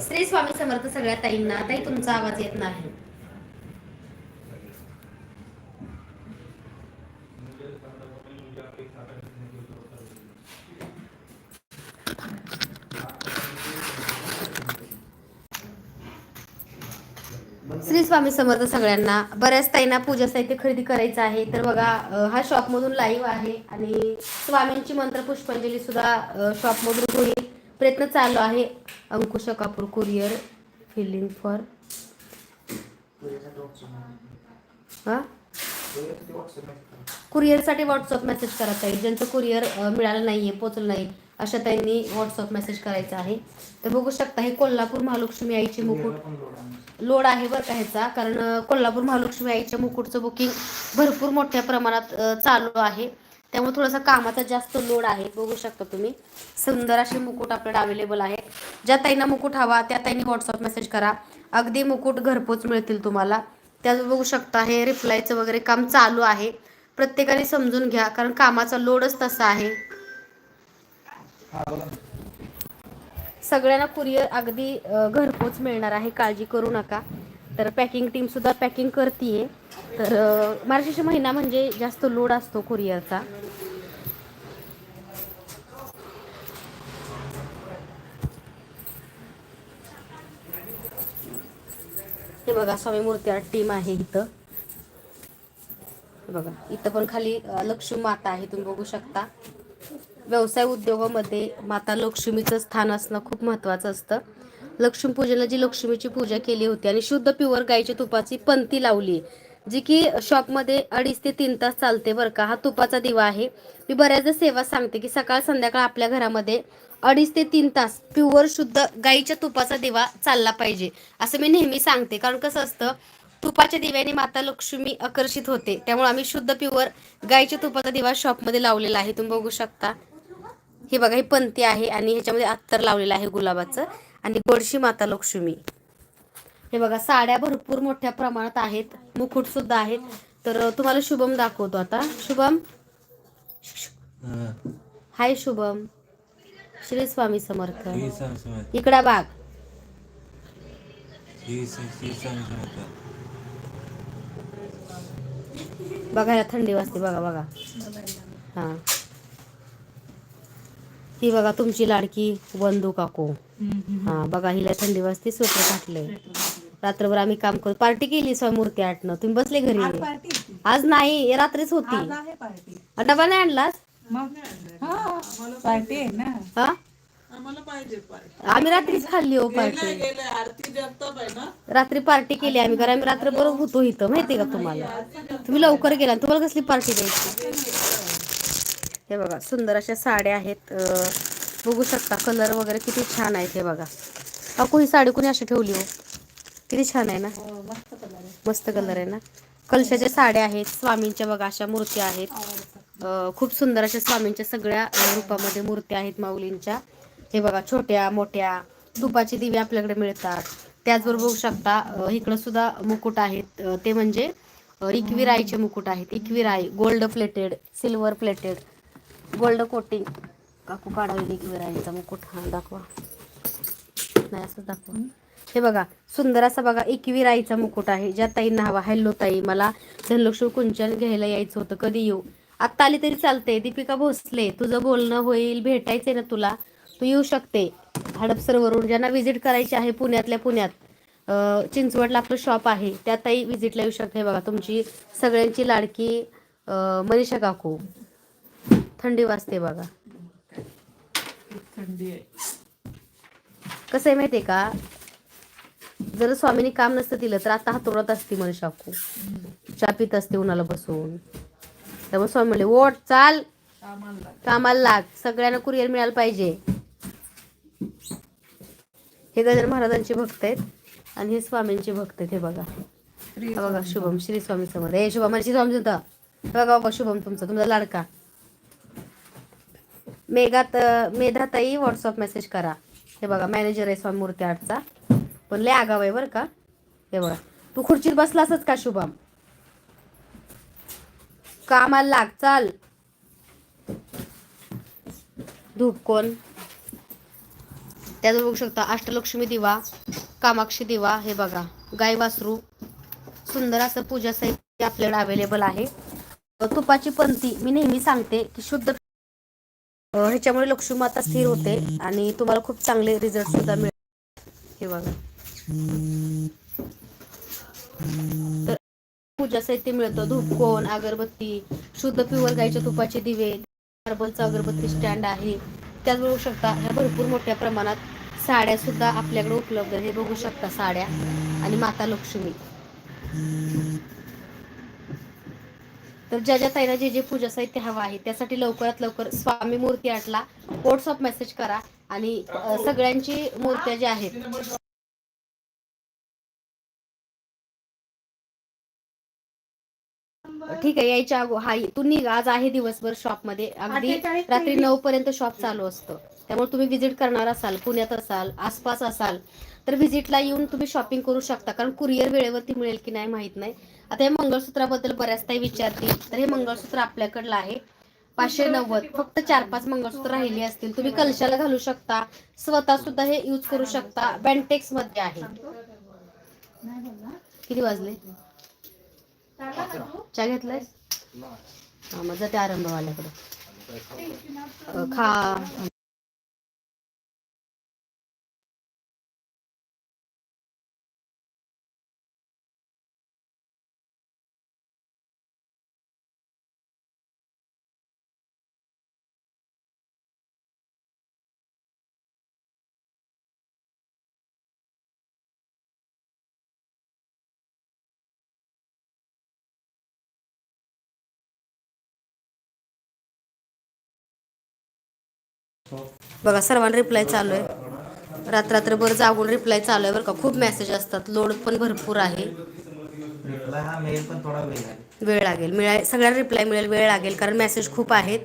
श्री स्वामी समर्थ सगळ्या ताईंना ताई तुमचा आवाज येत नाही. श्री स्वामी समर्थ सगळ्यांना बऱ्याच ताईंना पूजा साहित्य खरेदी करायचं आहे. तर बघा हा शॉपमधून लाईव्ह आहे आणि स्वामींची मंत्र पुष्पांजली सुद्धा शॉपमधून होईल. प्रयत्न चालू आहे. अंकुश कापूर कुरिअर फिलिंग फॉर हां? कुरिअरसाठी व्हॉट्सअप मेसेज करायचा आहे ज्यांचं कुरिअर मिळालं नाही आहे पोचलं नाही अशा त्यांनी व्हॉट्सअप मेसेज करायचा आहे. तर बघू शकता हे कोल्हापूर महालक्ष्मी आईचे मुकुट लोड आहे बरं का ह्याचा. कारण कोल्हापूर महालक्ष्मी आईच्या मुकुटचं बुकिंग भरपूर मोठ्या प्रमाणात चालू आहे. त्यामुळे थोडासा कामाचा जास्त लोड आहे बघू शकता तुम्ही. सुंदर असे मुकुट आपल्याकडे अवेलेबल आहे ज्या ताईंना मुकुट हवा त्या ताईंनी व्हॉट्सअप मेसेज करा. अगदी मुकुट घरपोच मिळतील तुम्हाला. त्याच बघू शकता हे रिप्लायचं वगैरे काम चालू आहे. प्रत्येकाने समजून घ्या कारण कामाचा लोडच तसा आहे. सगळ्यांना कुरिअर अगदी घरपोच मिळणार आहे. काळजी करू नका. तर पॅकिंग टीमसुद्धा पॅकिंग करते तर अ, महिना म्हणजे जास्त लोड असतो कुरिअरचा हे बघा स्वामी मूर्ती आर्ट टीम आहे इथं. हे बघा इथं पण खाली लक्ष्मी माता आहे तुम्ही बघू शकता. व्यवसाय उद्योगामध्ये माता लक्ष्मीचं स्थान असणं खूप महत्त्वाचं असतं. लक्ष्मीपूजनाला जी लक्ष्मीची पूजा केली होती आणि शुद्ध प्युअर गाईच्या तुपाची पंती लावली. जी की शॉपमध्ये अडीच ते तीन तास चालते बरं का. हा तुपाचा दिवा आहे. मी बऱ्याचदा सेवा सांगते की सकाळ संध्याकाळ आपल्या घरामध्ये अडीच ते तीन तास प्युअर शुद्ध गाईच्या तुपाचा दिवा चालला पाहिजे. असं मी नेहमी सांगते. कारण कसं असतं तुपाच्या दिव्याने माता लक्ष्मी आकर्षित होते. त्यामुळे आम्ही शुद्ध प्युअर गाईच्या तुपाचा दिवा शॉपमध्ये लावलेला आहे. तुम्ही बघू शकता. हे बघा ही पंथी आहे आणि ह्याच्यामध्ये अत्तर लावलेलं आहे गुलाबाचं. आणि गोडशी माता लक्ष्मी. हे बघा साड्या भरपूर मोठ्या प्रमाणात आहेत. मुकुट सुद्धा आहेत. तर तुम्हाला शुभम दाखवतो आता. शुभम? हाय शुभम. श्री स्वामी समर्थ. इकडा बाग श्री श्री स्वामी समर्थ. बघा ह्याला थंडी वाजते. बघा बघा. हा. ही बघा तुमची लाडकी बंधू काकू. हा बघा हिला थंडी वाजते स्वेटर घातलंय. रात्रभर आम्ही काम करतो पार्टी केली स्वयंमूर्ती आठनं तुम्ही बसले घरी? पार्टी आज नाही रात्रीच होती. आहे पार्टी. डबा नाही आणलास हा पार्टी आहे ना. हा? आम्हाला पाहिजे पाहिजे आम्ही रात्रीच खाल्ली हो पार्टी. रात्री पार्टी केली आम्ही कारण आम्ही रात्रभर होतो इथं माहितीये का तुम्हाला? तुम्ही लवकर गेला तुम्हाला कसली पार्टी द्यायची? हे बघा सुंदर अशा साड्या आहेत. बघू शकता कलर वगैरे किती छान आहेत हे बघा. अकू ही साडी कोणी अशी ठेवली हो? किती छान आहे ना? मस्त कलर आहे. ना? कलशाच्या साड्या आहेत स्वामींच्या बघा अशा मूर्त्या आहेत. खूप सुंदर अशा स्वामींच्या सगळ्या रूपामध्ये मूर्त्या आहेत माऊलींच्या. हे बघा छोट्या मोठ्या तुपाचे दिवे आपल्याकडे मिळतात. त्याचबरोबर बघू शकता इकडं सुद्धा मुकुट आहेत. ते म्हणजे अं, एकविराईचे मुकुट आहेत. Ekvirai gold plated silver plated. Gold coating. काकू काढावी एकविराईचा मुकुट हा दाखवा. नाही असं दाखवा. हे बघा सुंदर असा बघा एकवी राईचा मुकुट आहे ज्या ताईंना हवा. हॅलो ताई मला धनलक्ष्मी कुंचन घ्यायला यायचं होतं कधी येऊ? आत्ता आली तरी चालते दीपिका भोसले तुझं बोलणं होईल भेटायचंय ना तुला. तू येऊ शकते. हडपसरवरून ज्यांना व्हिजिट करायची आहे पुण्यातल्या पुण्यात चिंचवडला आपलं शॉप आहे त्या ताई व्हिजिटला येऊ शकते हे बघा तुमची सगळ्यांची लाडकी मनीषा काकू. थंडी वाजते बघा. थंडी आहे. कसं आहे माहितीये का? जर स्वामीने काम नसतं दिलं तर आता हातोरत असते मनीषा काकू चहा पित असते उन्हाला बसून. त्यामुळे स्वामी म्हणले ओट चाल. कामाला लाग. सगळ्यांना कुरिअर मिळायला पाहिजे. हे गजानन महाराजांचे भक्त आहेत आणि हे स्वामींचे भक्त आहेत हे बघा. बघा शुभम श्री स्वामी समोर. हे शुभम श्री स्वामी होतं बघा बाबा शुभम तुमचा. तुमचा लाडका. मेघात मेधाताई व्हॉट्सअप मेसेज करा. हे बघा मॅनेजर आहे स्वामी मूर्ती आर्टचा पण लय आगाव आहे बरं का? हे बघा. तू खुर्चीत बसलासच का शुभम? कामाला लाग चाल. धूप कोण? त्यात बघू शकता अष्टलक्ष्मी दिवा कामाक्षी दिवा हे बघा. गाय वासरू सुंदर असं पूजा साहित्य आपल्याला अवेलेबल आहे. तुपाची पंथी मी नेहमी सांगते की शुद्ध ह्याच्यामुळे लक्ष्मी माता स्थिर होते आणि तुम्हाला खूप चांगले रिझल्ट सुद्धा मिळेल हे बघा. तर पूजा साहित्य मिळतं. धूपकोन अगरबत्ती शुद्ध प्युअर गाईच्या तुपाचे दिवे मार्बलचा अगरबत्ती स्टँड आहे. त्यात बघू शकता ह्या भरपूर मोठ्या प्रमाणात साड्या सुद्धा आपल्याकडे उपलब्ध आहे हे बघू शकता साड्या आणि माता लक्ष्मी. तर ज्या ज्या ताईला जे जे पूजा साहित्य हवं आहे त्यासाठी लवकरात लवकर स्वामी मूर्ती आटला. व्हॉट्सअप मेसेज करा आणि सगळ्यांची मूर्त्या ज्या आहेत. ठीक आहे यायच्या अगो हा तू निघ. आज आहे दिवसभर शॉपमध्ये अगदी रात्री नऊ पर्यंत शॉप चालू असतं. त्यामुळे तुम्ही व्हिजिट करणार असाल पुण्यात असाल आसपास असाल तर व्हिजिटला येऊन तुम्ही शॉपिंग करू शकता. कारण कुरिअर वेळेवरती मिळेल की नाही माहीत नाही. आता हे मंगळसूत्राबद्दल बऱ्याच काही विचारतील. तर हे मंगळसूत्र आपल्याकडलं आहे. पाचशे नव्वद. फक्त चार पाच मंगळसूत्र राहिली असतील. तुम्ही कलशाला घालू शकता. स्वतः सुद्धा हे यूज करू शकता. बँटेक्समध्ये आहे. किती वाजले? चहा घेतलाय हा मग जाते आरंभवाल्याकडे. खा. बघा सर्वांना रिप्लाय चालू आहे. रात्रभर जागून रिप्लाय चालू आहे बरं का. खूप मेसेज असतात. लोड पण भरपूर आहे. हा वेळ लागेल. मिळाय सगळ्यांना रिप्लाय मिळेल वेळ लागेल कारण मेसेज खूप आहेत.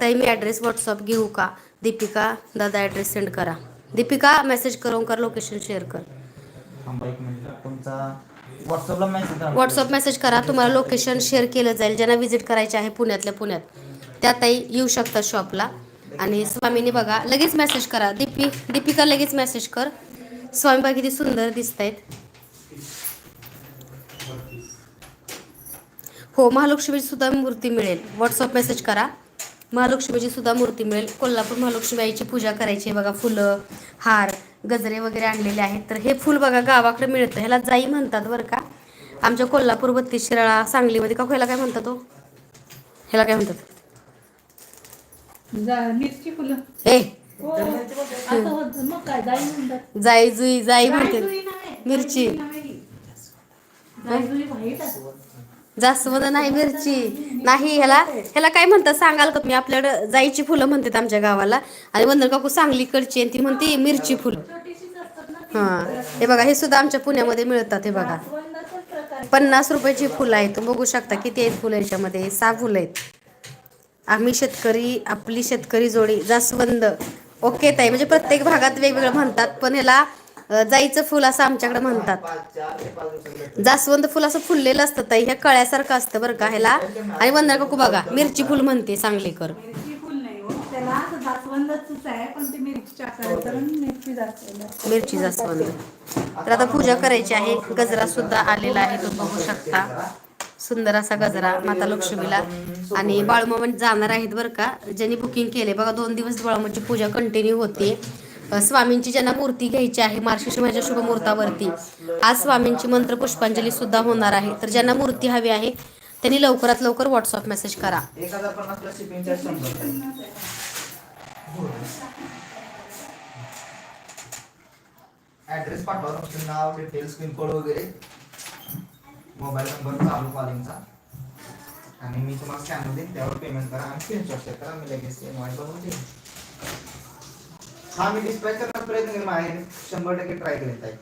ताई मी ॲड्रेस व्हॉट्सअप घेऊ का? दीपिका दादा ॲड्रेस सेंड करा. दीपिका मेसेज करून कर. लोकेशन शेअर कर व्हॉट्सअप मेसेज करा. तुम्हाला लोकेशन शेअर केलं जाईल. ज्यांना व्हिजिट करायचे आहे पुण्यातल्या पुण्यात. त्या ताई येऊ शकतात शॉपला आणि स्वामीनी बघा लगेच मेसेज करा. दीपी दीपिका लगेच मेसेज कर. स्वामी बघा किती सुंदर दिसत आहेत हो महालक्ष्मीची सुद्धा मूर्ती मिळेल. व्हॉट्सअप मेसेज करा. महालक्ष्मीची सुद्धा मूर्ती मिळेल. कोल्हापूर महालक्ष्मीची पूजा करायची आहे बघा फुलं हार गजरे वगैरे आणलेले आहेत. तर हे फुल बघा गावाकडे मिळतं. ह्याला जाई म्हणतात बरं का. आमच्या कोल्हापूर बत्तीस शिराळा सांगलीमध्ये. का ह्याला काय म्हणतात तो ह्याला काय म्हणतात? मिरची फुलं. हो. असं होतं मग काय जाई म्हणतात. जाई जुई जाई म्हणते नाही. मिरची. जाई जुई व्हाईट आहे. जास्वंद नाही मिरची. नाही ह्याला ह्याला काय म्हणतात सांगाल का तुम्ही? आपल्याकडे जाईची फुलं म्हणतात आमच्या गावाला. आणि वंदन काकू सांगलीकडची आणि ती म्हणते मिरची फुलं. छोटीशीच असतात ना हा. हे बघा हे सुद्धा आमच्या पुण्यामध्ये मिळतात हे बघा. जास्वंदाचाच प्रकार आहे. पन्नास रुपयाची फुलं आहेत. बघू शकता किती आहेत फुलं याच्यामध्ये. सहा फुलं आहेत. आम्ही शेतकरी आपली शेतकरी जोडी जास्वंद. ओके ताई म्हणजे प्रत्येक भागात वेगवेगळं म्हणतात पण ह्याला जाईचं फुल असं आमच्याकडे म्हणतात. जास्वंद फुल असं फुललेलं असतं ताई ह्या कळ्यासारखं असतं बरं का ह्याला. आणि वंदना काकू बघा मिरची फुल म्हणते सांगलीकर. मिरची हो ते जास्वंद मिरची जास्वंद. तर आता पूजा करायची आहे गजरा सुद्धा आलेला आहे तुम्ही बघू शकता. सुंदर असा गजरा माता लक्ष्मीला. आणि बाळूमामा जाणार आहेत बरं का. ज्यांनी बुकिंग केले बघा दोन दिवस बाळूमाची पूजा कंटिन्यू होते. स्वामींची ज्यांना मूर्ती घ्यायची आहे मार्गशीर्ष माझ्या शुभ मुहूर्तावरती आज स्वामींची मंत्र पुष्पांजली सुद्धा होणार आहे. तर ज्यांना मूर्ती हवी आहे त्यांनी लवकरात लवकर व्हॉट्सअप मेसेज करा. ऍड्रेस पाठवा तुमचं नाव डिटेल्स पिनकोड वगैरे. मोबाईल नंबर चालू कॉलिंगचा. आणि मी तुम्हाला स्कॅनर देईन त्यावर पेमेंट करा आणि स्क्रीनशॉट करा. मी लगेच एम आय बनवून देईन. हा मी डिस्पॅच करण्याचा प्रयत्न करेन शंभर टक्के ट्राय करेन ताई.